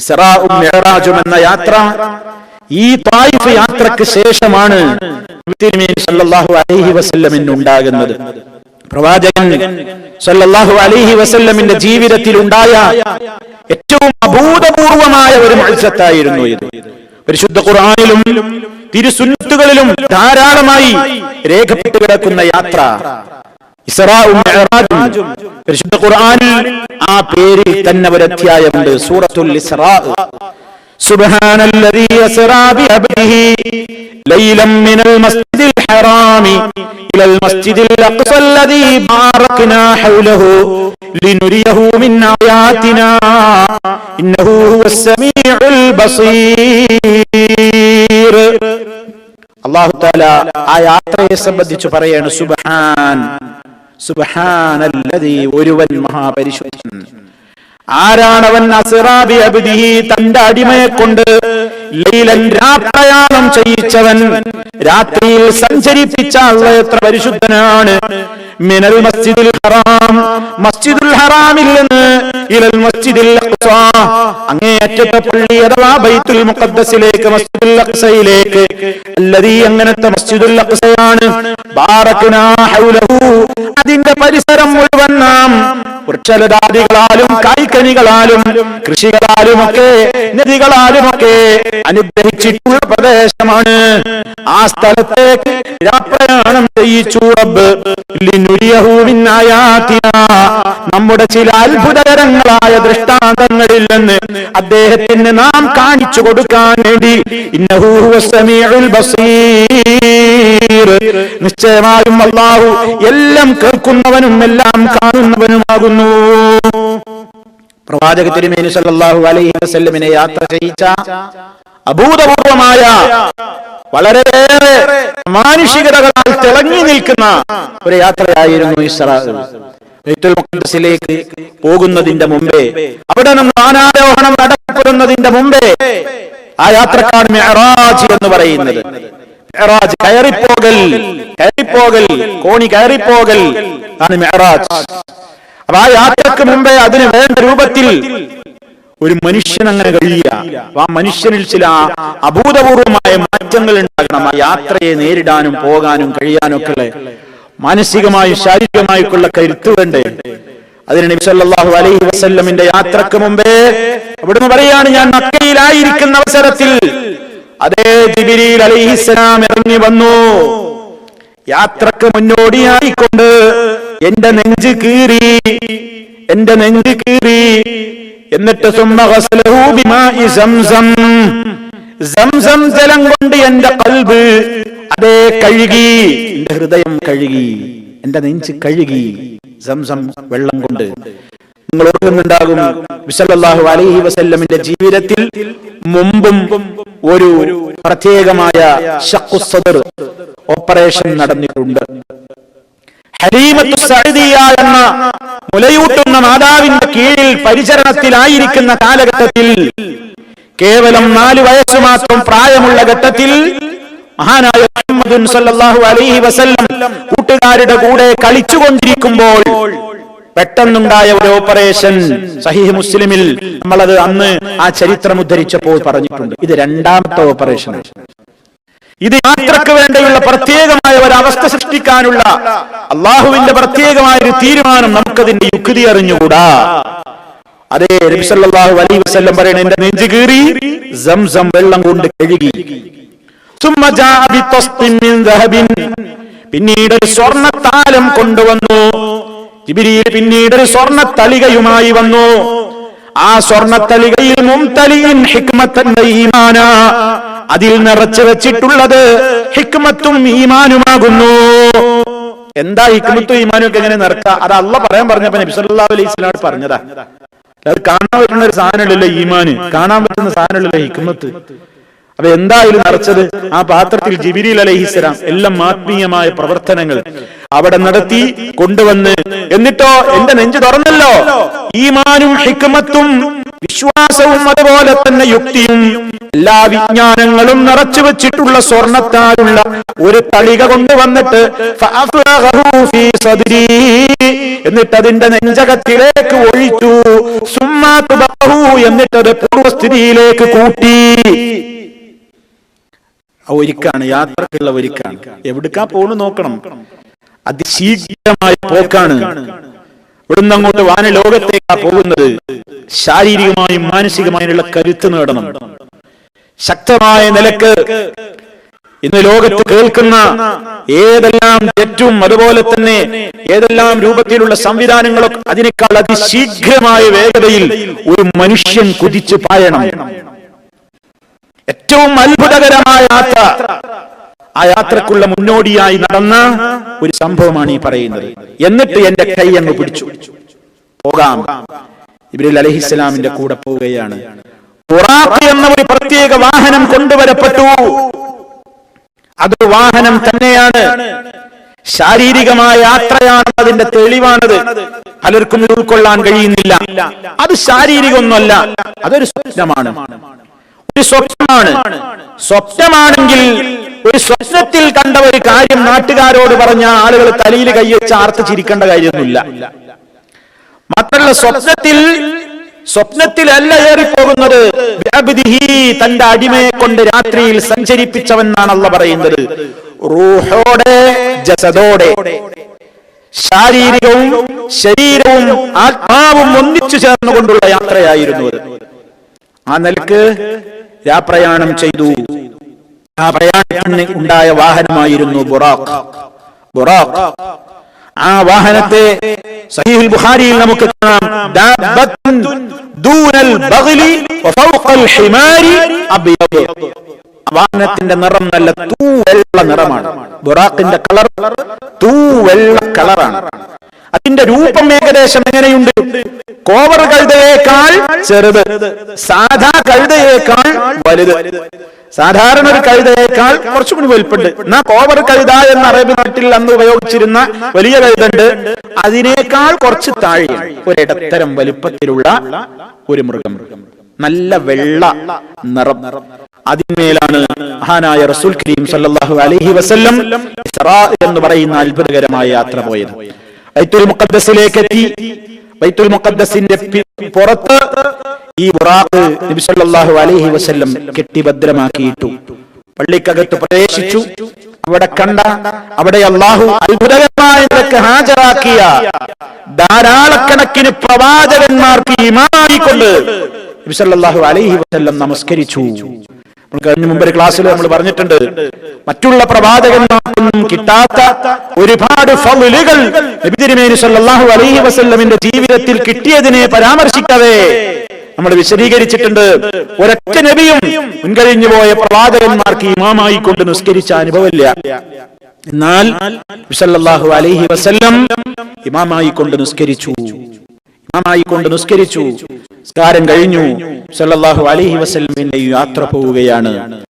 ഇസ്രാഉം എന്ന യാത്ര ഈ തായിഫ് യാത്രയ്ക്ക് ശേഷമാണ് സല്ലല്ലാഹു അലൈഹി ഉണ്ടാകുന്നത്. പ്രവാചകൻ സല്ലല്ലാഹു അലൈഹി വസല്ലമിന്റെ ജീവിതത്തിൽ ഉണ്ടായ ഏറ്റവും അഭൂതപൂർവമായ ഒരു മത്സരത്തായിരുന്നു ഇത്. പരിശുദ്ധ ഖുർആനിലും തിരുസുന്നത്തുകളിലും ധാരാളമായി രേഖപ്പെട്ടു കിടക്കുന്ന യാത്ര. പരിശുദ്ധ ഖുർആനിൽ ആ പേരിൽ തന്നെ ഒരു അധ്യായമുണ്ട് സൂറത്തുൽ ഇസ്രാ سبحان الذي أسرى بعبده ليلا من المسجد الحرام إلى المسجد الأقصى الذي باركنا حوله لنريه من آياتنا إنه هو السميع البصير അള്ളാഹു താല ആ യാത്രയെ സംബന്ധിച്ച് പറയാണ് സുബഹാൻ സുബഹാനല്ലതി ഒരുവൻ മഹാപരിശുദ്ധൻ. ആരാണവൻ അസിറാബി അബ്ദിഹി തന്റെ അടിമയെ കൊണ്ട് ലൈലൻ രാപ്രയാണം ചെയ്യിച്ചവൻ. രാത്രിയിൽ സഞ്ചരിപ്പിച്ച അള്ള എത്ര പരിശുദ്ധനാണ്. മിനൽ മസ്ജിദുൽ ഹറാം മസ്ജിദുൽ ഹറാമിൽ നിന്ന് ഇലൽ മസ്ജിദുൽ അഖ്സ അങ്ങേയറ്റത്തെ പള്ളി അഥവാ ബൈത്തുൽ മുഖദ്ദസിലേക്ക് മസ്ജിദുൽ അഖ്സയിലേക്ക് അല്ലദീ അങ്ങനത്തെ മസ്ജിദുൽ അഖ്സയാണ് ബാറകനാ ഹൗലഹു. അതിന്റെ പരിസരം മുഴുവൻ നാം വൃക്ഷലതാദികളാലും കായ്ക്കനികളാലും നദികളാലും ഒക്കെ അനുഗ്രഹിച്ചിട്ടുള്ള പ്രദേശമാണ്. ആ സ്ഥലത്തേക്ക് പ്രയാണം ചെയ്യിച്ചു റബ്ബ്. ലിനുരിയഹു മിൻ ആയാതിനാ. നമ്മുടെ ചില അത്ഭുതകരങ്ങളായ ദൃഷ്ടാന്തങ്ങളിൽ നിന്ന് അദ്ദേഹത്തിന് നാം കാണിച്ചു കൊടുക്കാൻ വേണ്ടി. നിശ്ചയമായും അള്ളാഹു എല്ലാം കേൾക്കുന്നവനും എല്ലാം കാണുന്നവനുമാകുന്നു. പ്രവാചക തിരുമേനി സല്ലല്ലാഹു അലൈഹി വസല്ലമിനെ യാത്ര ചെയ്യിച്ച അഭൂതപൂർവമായ വളരെയേറെ മാനുഷികതകളാൽ തിളങ്ങി നിൽക്കുന്ന ഒരു യാത്രയായിരുന്നു ഇസ്രാ. ബൈത്തുൽ പോകുന്നതിന്റെ മുമ്പേ അവിടെ നിന്ന് ആനാരോഹണം നടക്കുന്നതിന്റെ മുമ്പേ ആ യാത്രക്കാണ് മെഹറാജ് എന്ന് പറയുന്നത്. മെഹറാജ് കയറിപ്പോകൽ കയറിപ്പോകൽ കോണി കയറിപ്പോകൽ ആണ് മെഹറാജ്. അപ്പൊ ആ യാത്രയ്ക്ക് മുമ്പേ അതിന് വേണ്ട രൂപത്തിൽ ഒരു മനുഷ്യൻ അങ്ങനെ അപ്പൊ ആ മനുഷ്യനിൽ ചില അഭൂതപൂർവമായ മാറ്റങ്ങൾ ഉണ്ടാകണം. ആ യാത്രയെ നേരിടാനും പോകാനും കഴിയാനും ഒക്കെ മാനസികമായും ശാരീരികമായിട്ടുള്ള കരുത്ത് വേണ്ടേ? അതിന് നബി സല്ലല്ലാഹു അലൈഹി വസല്ലമിന്റെ യാത്രയ്ക്ക് മുമ്പേ അവിടുന്ന് പറയാണ് ഞാൻ മക്കയിലായിരിക്കുന്ന അവസരത്തിൽ അതേ ജിബിരിൽ അലൈഹിസ്സലാം ഇറങ്ങി വന്നു. യാത്രയ്ക്ക് മുന്നോടിയായിക്കൊണ്ട് എന്റെ നെഞ്ച് കീറി എന്റെ നെഞ്ച് കീറി. എന്നിട്ട് സംസം ജലം കൊണ്ട് എന്റെ കൽബ് അതേ കഴുകി. എന്റെ ഹൃദയം കഴുകി. എന്റെ നെഞ്ച് കഴുകി. സംസം വെള്ളം കൊണ്ട്. നിങ്ങൾ ഓർക്കുന്നുണ്ടാകും വിസലല്ലാഹു അലൈഹി വസല്ലമിന്റെ ജീവിതത്തിൽ മുമ്പും ഒരു പ്രത്യേകമായ ശഖ്ഖു സദർ ഓപ്പറേഷൻ നടന്നിട്ടുണ്ട്. എന്ന മുലയൂട്ടുന്ന മാതാവിന്റെ കീഴിൽ പരിചരണത്തിലായിരിക്കുന്ന കാലഘട്ടത്തിൽ കേവലം നാല് വയസ്സ് മാത്രം പ്രായമുള്ള ഘട്ടത്തിൽ മഹാനായ മുഹമ്മദുൻ സല്ലല്ലാഹു അലൈഹി വസല്ലം കൂട്ടുകാരുടെ കൂടെ കളിച്ചുകൊണ്ടിരിക്കുമ്പോൾ പെട്ടെന്നുണ്ടായ ഒരു ഓപ്പറേഷൻ സഹീഹ് മുസ്ലിമിൽ നമ്മളത് അന്ന് ആ ചരിത്രം ഉദ്ധരിച്ചപ്പോൾ പറഞ്ഞിട്ടുണ്ട്. ഇത് രണ്ടാമത്തെ ഓപ്പറേഷൻ ഇത് യാത്രയ്ക്ക് വേണ്ടിയുള്ള പ്രത്യേകമായ ഒരു അവസ്ഥ സൃഷ്ടിക്കാനുള്ള അള്ളാഹുവിന്റെ പ്രത്യേകമായ ഒരു തീരുമാനം നമുക്കതിന്റെ യുക്തി അറിഞ്ഞുകൂടാ. അതേ നബി സല്ലല്ലാഹു അലൈഹി വസല്ലം പറയണ എന്റെ നെഞ്ചു കീറി സംസം വെള്ളം കൊണ്ട് കഴുകി. പിന്നീട് ഒരു സ്വർണത്താലം കൊണ്ടുവന്നു. ജിബിരിയിൽ പിന്നീട് ഒരു സ്വർണത്തളികയുമായി വന്നു. ആ സ്വർണ മുംതലിയിൻ ഹിക്മത്തന്റെ ഈമാന. അതിൽ നിറച്ചു വെച്ചിട്ടുള്ളത് ഹിക്മത്തും ഈമാനുമാകുന്നു. എന്താ ഹിക്മത്തും ഈമാനും ഒക്കെ എങ്ങനെ നിറക്കുക അത് അല്ല പറയാൻ പറഞ്ഞപ്പോ നബി അലൈഹി വസല്ലം പറഞ്ഞതാ. അത് കാണാൻ പറ്റുന്ന ഒരു സാധനമല്ലല്ലോ ഈമാന്. കാണാൻ പറ്റുന്ന സാധനമല്ലല്ലോ ഹിക്മത്ത്. അപ്പൊ എന്തായാലും നിറച്ചത് ആ പാത്രത്തിൽ ജിബിരിൽ അലഹിസ്സലാം എല്ലാം ആത്മീയമായ പ്രവർത്തനങ്ങൾ അവിടെ നടത്തി കൊണ്ടുവന്ന്. എന്നിട്ടോ എന്റെ നെഞ്ച് തുറന്നല്ലോ. ഈമാനും ഹിക്മത്തും വിശ്വാസവും അതുപോലെ തന്നെ യുക്തിയും എല്ലാ വിജ്ഞാനങ്ങളും നിറച്ചു വെച്ചിട്ടുള്ള സ്വർണത്താലുള്ള ഒരു തളിക കൊണ്ടുവന്നിട്ട്. എന്നിട്ട് അതിന്റെ നെഞ്ചകത്തിലേക്ക് ഒഴിച്ചു. സുമ്മാ എന്നിട്ടത് പൂർവസ്ഥിതിയിലേക്ക് കൂട്ടി. ആ ഒരുക്കാണ് യാത്രക്കുള്ള ഒരുക്കാണ് എവിടുക്കാ പോണു നോക്കണം. അതിശീഘ്രമായ പോക്കാണ്. ഇവിടുന്ന് അങ്ങോട്ട് വാന ലോകത്തേക്കാ പോകുന്നത്. ശാരീരികമായും മാനസികമായുള്ള കരുത്ത് നേടണം. ശക്തമായ നിലയ്ക്ക് ഇന്ന് ലോകത്ത് കേൾക്കുന്ന ഏതെല്ലാം തെറ്റും അതുപോലെ തന്നെ ഏതെല്ലാം രൂപത്തിലുള്ള സംവിധാനങ്ങളും അതിനേക്കാൾ അതിശീഘ്രമായ വേഗതയിൽ ഒരു മനുഷ്യൻ കുതിച്ചു പായണം. ഏറ്റവും അത്ഭുതകരമായ യാത്ര. ആ യാത്രക്കുള്ള മുന്നോടിയായി നടന്ന ഒരു സംഭവമാണ് ഈ പറയുന്നത്. എന്നിട്ട് എന്റെ കൈ അങ്ങ് പിടിച്ചു. പോകാം. ഇബ്രിൽ അലഹിസ്ലാമിന്റെ കൂടെ പോവുകയാണ്. എന്ന ഒരു പ്രത്യേക വാഹനം കൊണ്ടുവരപ്പെട്ടു. അത് വാഹനം തന്നെയാണ്. ശാരീരികമായ യാത്രയാണ് അതിന്റെ തെളിവാണത്. പലർക്കും ഇത് ഉൾക്കൊള്ളാൻ കഴിയുന്നില്ല. അത് ശാരീരികമൊന്നുമല്ല. അതൊരു സ്വപ്നമാണ്. ഒരു സ്വപ്നമാണ്. സ്വപ്നമാണെങ്കിൽ ഒരു സ്വപ്നത്തിൽ കണ്ട ഒരു കാര്യം നാട്ടുകാരോട് പറഞ്ഞ ആളുകൾ തലയിൽ കൈവച്ച് ആർത്ത് ചിരിക്കേണ്ട കാര്യമൊന്നുമില്ല. മാത്രമല്ല സ്വപ്നത്തിൽ സ്വപ്നത്തിലല്ല ഏറിപ്പോകുന്നത്. തന്റെ അടിമയെ കൊണ്ട് രാത്രിയിൽ സഞ്ചരിപ്പിച്ചവെന്നാണ് പറയുന്നത്. റൂഹോടെ ജസദോടെ. ശാരീരികവും ശരീരവും ആത്മാവും ഒന്നിച്ചു ചേർന്നുകൊണ്ടുള്ള യാത്രയായിരുന്നു അത്. ആ നിലയ്ക്ക് രാപ്രയാണം ചെയ്തു. ആ പ്രയാണത്തിന് ഉണ്ടായ വാഹനമായിരുന്നു ബുറാഖ്. ബുറാഖ്. ആ വാഹനത്തെ സഹീഹുൽ ബുഖാരിയിൽ നമുക്ക് കാണാം. ദാബത്തുൻ ദൂനൽ ബഗ്ലി വഫൗഖൽ ഹിമാരി അബ്യദ്. വാഹനത്തിന്റെ നിറം നല്ല തൂവെള്ള നിറമാണ്. ബുറാഖിന്റെ കളർ തൂവെള്ള കളറാണ്. അതിന്റെ രൂപം ഏകദേശം എങ്ങനെയുണ്ട്? കോവർ കഴുതയേക്കാൾ ചെറുത് സാധാ കഴുതയേക്കാൾ വലുത്. സാധാരണ ഒരു കഴുതയേക്കാൾ കുറച്ചുകൂടി വലുപ്പുണ്ട്. എന്നാ കോവർ കഴുത എന്ന അറബി നാട്ടിൽ അന്ന് ഉപയോഗിച്ചിരുന്ന വലിയ കഴുതുണ്ട് അതിനേക്കാൾ കുറച്ച് താഴെ ഒരിടത്തരം വലുപ്പത്തിലുള്ള ഒരു മൃഗം. നല്ല വെള്ള നിറം. അതിന്മേലാണ് മഹാനായ റസൂൽ കരീം സല്ലല്ലാഹു അലൈഹി വസല്ലം ഇസ്റാ എന്ന് പറയുന്ന അത്ഭുതകരമായ യാത്ര പോയത്. ബൈത്തുൽ മുഖദ്ദസിലേക്ക് എത്തി ബൈത്തുൽ മുഖദ്ദസിന്റെ പി- പുറത്ത് ഈ ബുറാഖ് നബി സല്ലല്ലാഹു അലൈഹി വസല്ലം കെട്ടി ഭദ്രമാക്കിയിട്ടു. പള്ളിക്കകത്ത് പ്രവേശിച്ചു. അവിടെ കണ്ട അവിടെ അള്ളാഹു അത്ഭുതകരമായ നിലയ്ക്ക് ഹാജരാക്കിയ ധാരാളക്കണക്കിന് പ്രവാചകന്മാർക്ക് ഇമായിക്കൊണ്ട് നബി സല്ലല്ലാഹു അലൈഹി വസല്ലം നമസ്കരിച്ചു. നമ്മൾ കഴിഞ്ഞ മുമ്പ് ഒരു ക്ലാസ്സിൽ നമ്മൾ പറഞ്ഞിട്ടുണ്ട് മറ്റുള്ള പ്രവാചകന്മാർക്കൊന്നും കിട്ടാത്ത ഒരുപാട് സല്ലല്ലാഹു അലൈഹി വസല്ലമിന്റെ ജീവിതത്തിൽ കിട്ടിയതിനെ പരാമർശിക്കാതെ നമ്മൾ വിശദീകരിച്ചിട്ടുണ്ട്. ഒരൊറ്റ നബിയും മുൻകഴിഞ്ഞു പോയ പ്രവാചകന്മാർക്ക് ഇമാമായി കൊണ്ട് നിസ്കരിച്ച അനുഭവമില്ല. എന്നാൽ അലൈഹി വസല്ലം ഇമാമായി കൊണ്ട് നിസ്കരിച്ചു. ഇമാമായി കൊണ്ട് നിസ്കരിച്ചു. നിസ്കാരം കഴിഞ്ഞു. സല്ലല്ലാഹു അലൈഹി വസല്ലമിന്റെ യാത്ര പോവുകയാണ്.